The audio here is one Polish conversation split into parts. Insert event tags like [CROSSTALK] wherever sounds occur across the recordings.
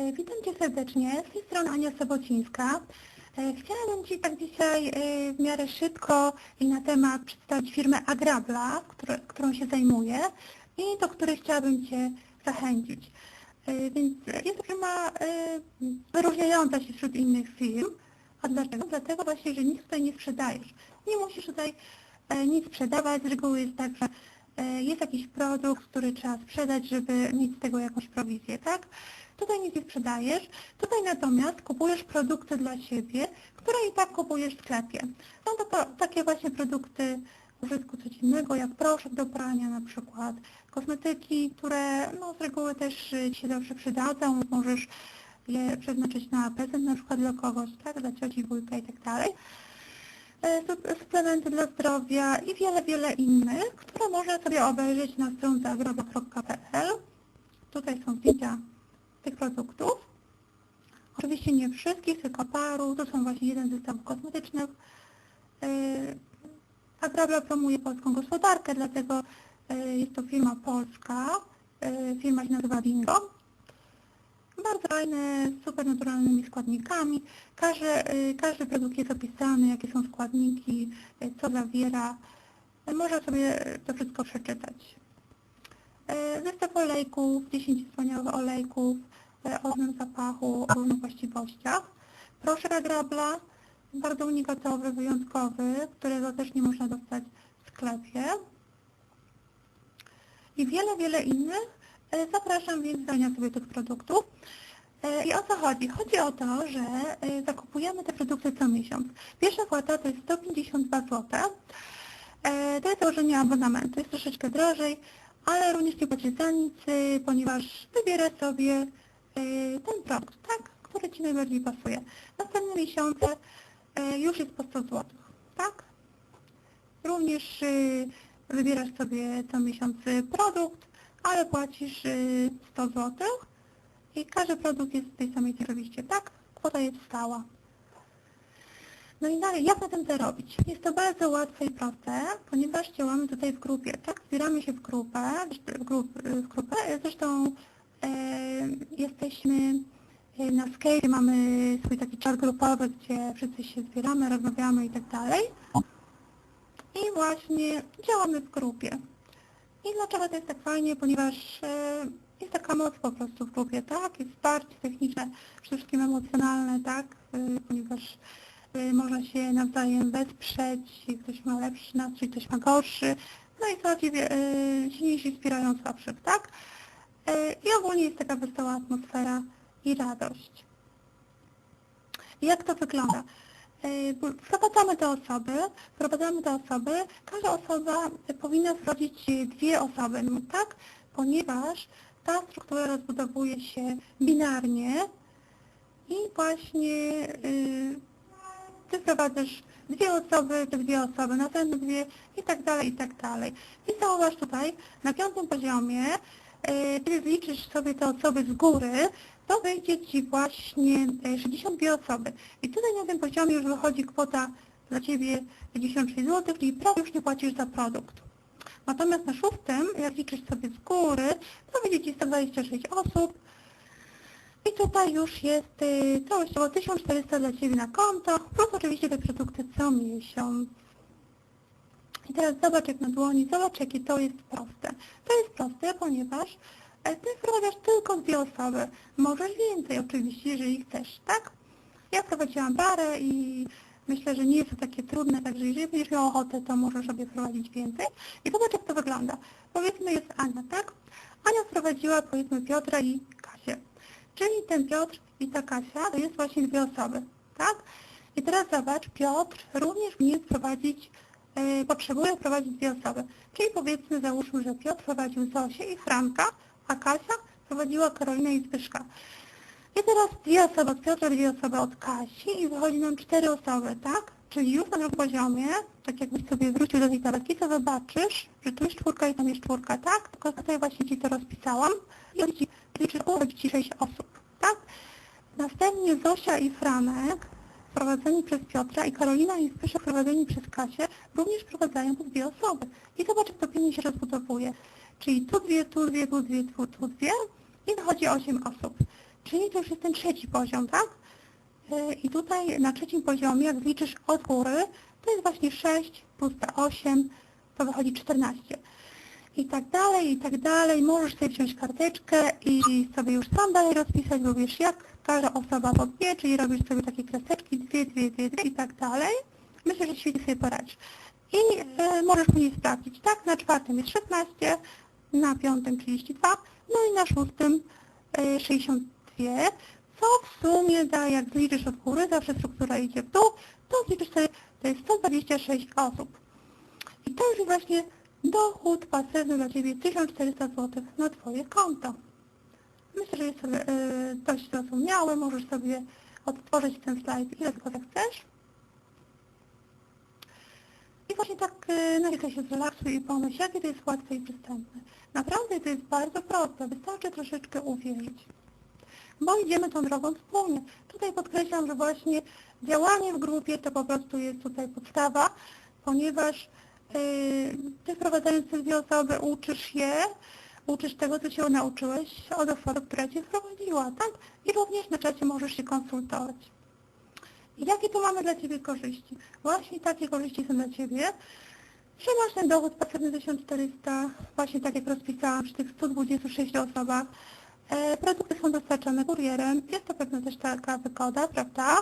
E, Witam Cię serdecznie, z tej strony Ania Sobocińska. E, Chciałabym Ci tak dzisiaj e, w miarę szybko i na temat przedstawić firmę Agrabla, którą się zajmuję i do której chciałabym Cię zachęcić. Więc jest to firma wyróżniająca się wśród innych firm. A dlaczego? Dlatego właśnie, że nic tutaj nie sprzedajesz. Nie musisz tutaj nic sprzedawać. Z reguły jest tak, że jest jakiś produkt, który trzeba sprzedać, żeby mieć z tego jakąś prowizję, tak? Tutaj nic nie sprzedajesz, tutaj natomiast kupujesz produkty dla siebie, które i tak kupujesz w sklepie. Są to, takie właśnie produkty użytku codziennego, jak proszek do prania na przykład, kosmetyki, które no, z reguły też się dobrze przydadzą, możesz je przeznaczyć na prezent na przykład dla kogoś, tak, dla cioci, wujka i tak dalej. E, sup- Suplementy dla zdrowia i wiele, wiele innych, które można sobie obejrzeć na stronce agrobo.pl. Tutaj są zdjęcia tych produktów. Oczywiście nie wszystkich, tylko paru. To są właśnie jeden z zestawów kosmetycznych. Yy, Agrabla promuje polską gospodarkę, dlatego yy, jest to firma polska. Yy, Firma się nazywa Bingo. Bardzo fajne, z super naturalnymi składnikami. Każdy, każdy produkt jest opisany, jakie są składniki, co zawiera. Można sobie to wszystko przeczytać. E, Zestaw olejków, 10 wspaniałych olejków e, o różnym zapachu, o różnych właściwościach. Proszek Agrabla, bardzo unikatowy, wyjątkowy, którego też nie można dostać w sklepie. I wiele, wiele innych. E, Zapraszam więc do sobie tych produktów. I o co chodzi? Chodzi o to, że zakupujemy te produkty co miesiąc. Pierwsza płata to jest 152 zł. To jest założenie abonamentu, jest troszeczkę drożej, ale również nie płacisz ponieważ wybierasz sobie y, ten produkt, tak, który Ci najbardziej pasuje. Następne miesiące y, już jest po 100 zł, tak? Również y, wybierasz sobie co miesiąc produkt, ale płacisz y, 100 zł i każdy produkt jest w tej samej oczywiście, tak? Kwota jest stała. No i dalej, jak na tym zarobić? Jest to bardzo łatwe i proste, ponieważ działamy tutaj w grupie, tak? Zbieramy się w grupę, w, grup, w grupę, zresztą e, jesteśmy e, na Skype, mamy swój taki czat grupowy, gdzie wszyscy się zbieramy, rozmawiamy i tak dalej. I właśnie działamy w grupie. I dlaczego to jest tak fajnie? Ponieważ e, jest taka moc po prostu w grupie, tak? Jest wsparcie techniczne, przede wszystkim emocjonalne, tak? E, Ponieważ można się nawzajem wesprzeć, ktoś ma lepszy nastrój, ktoś ma gorszy, no i ci y, silniejsi wspierają słabszych, tak? Y, I ogólnie jest taka wesoła atmosfera i radość. Jak to wygląda? Y, Wprowadzamy te osoby, wprowadzamy te osoby, każda osoba y, powinna wprowadzić y, dwie osoby, no tak? Ponieważ ta struktura rozbudowuje się binarnie i właśnie y, ty wprowadzasz dwie osoby, te dwie osoby, następne dwie i tak dalej, i tak dalej. I zauważ tutaj, na piątym poziomie, y, ty liczysz sobie te osoby z góry, to wyjdzie Ci właśnie y, 62 osoby. I tutaj na tym poziomie już wychodzi kwota dla Ciebie 56 zł, czyli prawie już nie płacisz za produkt. Natomiast na szóstym, jak liczysz sobie z góry, to wyjdzie Ci 126 osób, i tutaj już jest y, całościowo 1400 dla Ciebie na konto, plus oczywiście te produkty co miesiąc. I teraz zobacz jak na dłoni, zobacz jakie to jest proste. To jest proste, ponieważ e, Ty wprowadzasz tylko dwie osoby. Możesz więcej oczywiście, jeżeli chcesz, tak? Ja wprowadziłam parę i myślę, że nie jest to takie trudne, także jeżeli będziesz miał ochotę, to możesz sobie wprowadzić więcej. I zobacz jak to wygląda. Powiedzmy jest Ania, tak? Ania wprowadziła powiedzmy Piotra i Kasię. Czyli ten Piotr i ta Kasia to jest właśnie dwie osoby, tak? I teraz zobacz, Piotr również winien wprowadzić, e, potrzebuje wprowadzić dwie osoby. Czyli powiedzmy, załóżmy, że Piotr prowadził Zosię i Franka, a Kasia prowadziła Karolinę i Zbyszka. I teraz dwie osoby od Piotra, dwie osoby od Kasi i wychodzi nam cztery osoby, tak? Czyli już na drugim poziomie, tak jakbyś sobie wrócił do tabelki, to zobaczysz, że tu jest czwórka i tam jest czwórka, tak? Tylko tutaj właśnie Ci to rozpisałam i chodzi Ci, liczy, chodzi Ci sześć osób, tak? Następnie Zosia i Franek, prowadzeni przez Piotra i Karolina i Zbyszek prowadzeni przez Kasię, również prowadzają po dwie osoby. I zobacz, jak to pięknie się rozbudowuje. Czyli tu dwie, tu dwie, tu dwie, tu, tu dwie i wychodzi osiem osób. czyli to już jest ten trzeci poziom, tak? E, I tutaj na trzecim poziomie, jak liczysz od góry, to jest właśnie 6 plus te 8, to wychodzi 14. I tak dalej, i tak dalej. Możesz sobie wziąć karteczkę i sobie już sam dalej rozpisać, bo wiesz jak każda osoba podbije, czyli robisz sobie takie kreseczki, dwie, dwie, dwie, dwie i tak dalej. Myślę, że świetnie sobie poradzisz. I e, możesz później sprawdzić, tak? Na czwartym jest 16, na piątym 32, no i na szóstym e, 62, co w sumie da, jak zliczysz od góry, zawsze struktura idzie w dół, to zliczysz sobie, to jest 126 osób. I to już właśnie dochód pasywny dla Ciebie 1400 zł na Twoje konto. Myślę, że jest sobie, e, dość zrozumiałe, możesz sobie odtworzyć ten slajd ile tylko zechcesz. I właśnie tak e, na się zrelaksuj i pomyśl, jakie to jest łatwe i przystępne. Naprawdę to jest bardzo proste, wystarczy troszeczkę uwierzyć. Bo idziemy tą drogą wspólnie. Tutaj podkreślam, że właśnie działanie w grupie to po prostu jest tutaj podstawa, ponieważ yy, Ty wprowadzając te dwie osoby uczysz je, uczysz tego, co się nauczyłeś od osoby, która Cię wprowadziła, tak? I również na czacie możesz się konsultować. I jakie tu mamy dla Ciebie korzyści? Właśnie takie korzyści są dla Ciebie, że masz ten dochód pasywny 1400, właśnie tak jak rozpisałam przy tych 126 osobach. E, produkty są dostarczane kurierem, jest to pewna też taka wygoda, prawda?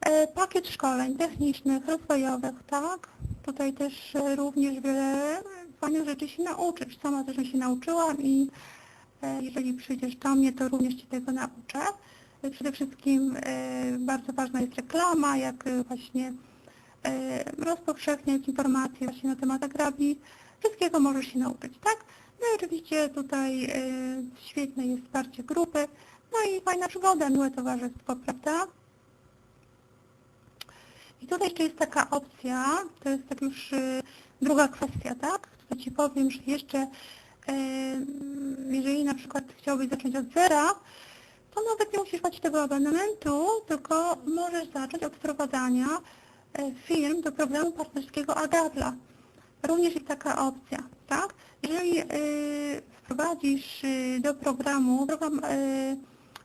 E, pakiet szkoleń technicznych, rozwojowych, tak? Tutaj też e, również wiele fajnych rzeczy się nauczysz. Sama też się nauczyłam i jeżeli przyjdziesz do mnie, to również Cię tego nauczę. Przede wszystkim bardzo ważna jest reklama, jak właśnie rozpowszechniać informacje właśnie na temat agrabii. Wszystkiego możesz się nauczyć, tak? No i oczywiście tutaj e, świetne jest wsparcie grupy, no i fajna przygoda, miłe towarzystwo, prawda? I tutaj jeszcze jest taka opcja, to jest tak już y, druga kwestia, tak? Tutaj Ci powiem, że jeszcze y, jeżeli na przykład chciałbyś zacząć od zera, to nawet nie musisz płacić tego abonamentu, tylko możesz zacząć od wprowadzania firm do programu partnerskiego Agabla. Również jest taka opcja, tak? Jeżeli y, wprowadzisz y, do programu, program y,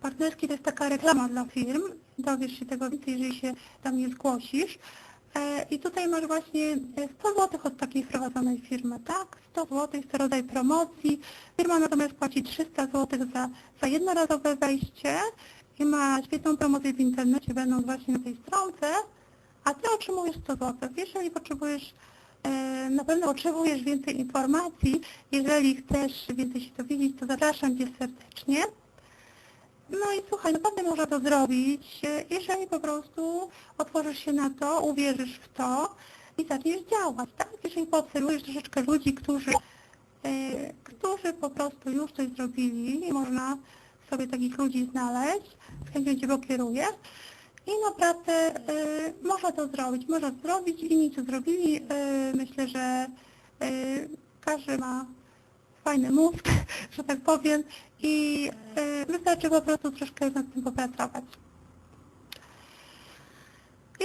partnerski to jest taka reklama dla firm, dowiesz się tego więcej, jeżeli się tam nie zgłosisz. E, I tutaj masz właśnie e, 100 zł od takiej wprowadzonej firmy, tak? 100 zł to rodzaj promocji. Firma natomiast płaci 300 zł za, za jednorazowe wejście i ma świetną promocję w internecie, będąc właśnie na tej stronce, a Ty otrzymujesz 100 zł. Jeżeli potrzebujesz, e, na pewno potrzebujesz więcej informacji, jeżeli chcesz więcej się dowiedzieć, to zapraszam Cię serdecznie. No i słuchaj, naprawdę można to zrobić, jeżeli po prostu otworzysz się na to, uwierzysz w to i zaczniesz działać, tak? Jeżeli poobserwujesz troszeczkę ludzi, którzy, e, którzy po prostu już coś zrobili można sobie takich ludzi znaleźć, z chęcią Cię pokieruję i naprawdę e, można to zrobić, można zrobić, inni co zrobili, e, myślę, że e, każdy ma fajny mózg, [LAUGHS] że tak powiem, i y, wystarczy po prostu troszkę nad tym popracować.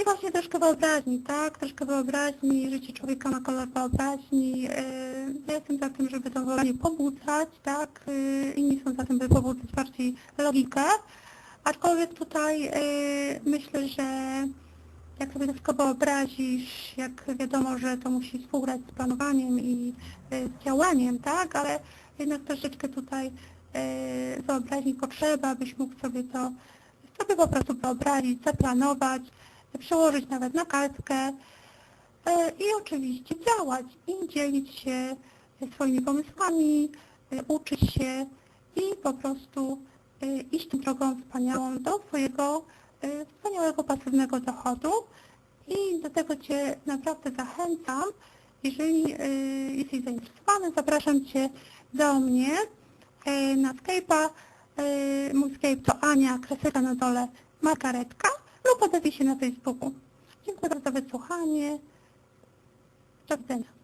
I właśnie troszkę wyobraźni, tak? Troszkę wyobraźni, życie człowieka ma kolor wyobraźni. y, Ja jestem za tym, żeby tą wyobraźnię pobudzać, tak? y, Inni są za tym, by pobudzać bardziej logikę. Aczkolwiek tutaj y, myślę, że jak sobie to wszystko wyobrazisz, jak wiadomo, że to musi współgrać z planowaniem i y, z działaniem, tak? Ale jednak troszeczkę tutaj y, wyobraźni potrzeba, byś mógł sobie to sobie po prostu wyobrazić, zaplanować, przełożyć nawet na kartkę y, i oczywiście działać i dzielić się swoimi pomysłami, uczyć się i po prostu iść tą drogą wspaniałą do swojego y, wspaniałego pasywnego dochodu i do tego Cię naprawdę zachęcam. Jeżeli y, jesteś zainteresowany, zapraszam Cię do mnie y, na Skype'a. Y, Mój Skype to Ania, kresyka na dole, Margaretka lub odezwij się na Facebooku. Dziękuję za wysłuchanie. Do widzenia.